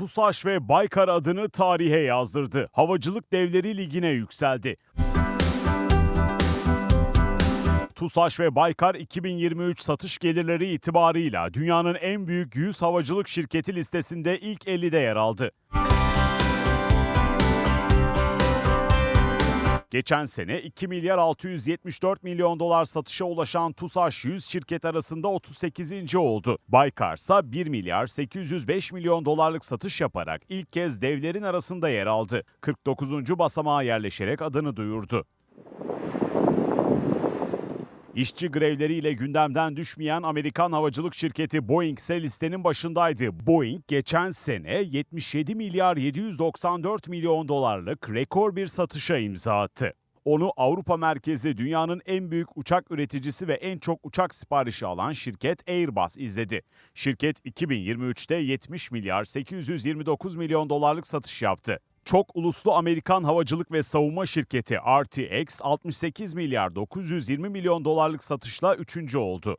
TUSAŞ ve Baykar adını tarihe yazdırdı. Havacılık Devleri Ligi'ne yükseldi. TUSAŞ ve Baykar 2023 satış gelirleri itibarıyla dünyanın en büyük 100 havacılık şirketi listesinde ilk 50'de yer aldı. Geçen sene 2 milyar 674 milyon dolar satışa ulaşan TUSAŞ 100 şirket arasında 38. oldu. Baykar ise 1 milyar 805 milyon dolarlık satış yaparak ilk kez devlerin arasında yer aldı. 49. basamağa yerleşerek adını duyurdu. İşçi grevleriyle gündemden düşmeyen Amerikan havacılık şirketi Boeing ise listenin başındaydı. Boeing geçen sene 77 milyar 794 milyon dolarlık rekor bir satışa imza attı. Onu Avrupa merkezi dünyanın en büyük uçak üreticisi ve en çok uçak siparişi alan şirket Airbus izledi. Şirket 2023'te 70 milyar 829 milyon dolarlık satış yaptı. Çok uluslu Amerikan havacılık ve savunma şirketi RTX 68 milyar 920 milyon dolarlık satışla 3. oldu.